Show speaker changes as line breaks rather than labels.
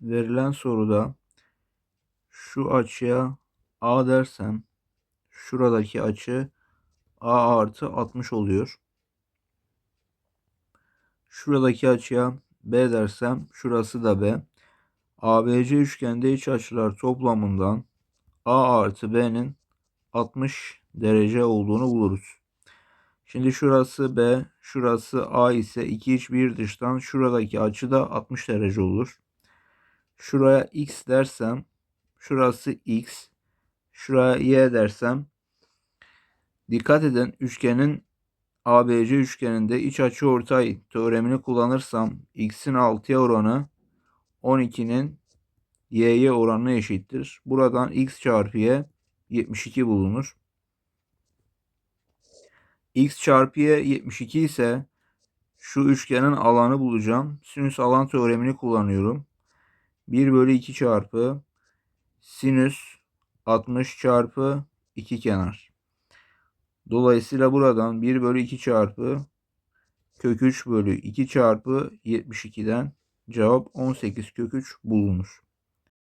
verilen soruda şu açıya A dersem şuradaki açı A artı 60 oluyor. Şuradaki açıya B dersem şurası da B. ABC üçgende iç açılar toplamından A artı B'nin 60 derece olduğunu buluruz. Şimdi şurası B, şurası A ise iki iç bir dıştan şuradaki açı da 60 derece olur. Şuraya X dersem şurası X, şuraya Y dersem dikkat edin üçgenin ABC üçgeninde iç açı ortay teoremini kullanırsam X'in 6'ya oranı 12'nin Y'ye oranına eşittir. Buradan X çarpı Y 72 bulunur. X çarpı Y 72 ise şu üçgenin alanı bulacağım. Sinüs alan teoremini kullanıyorum. 1 bölü 2 çarpı sinüs 60 çarpı 2 kenar. Dolayısıyla buradan 1 bölü 2 çarpı kök 3 bölü 2 çarpı 72'den cevap 18 kök 3 bulunur.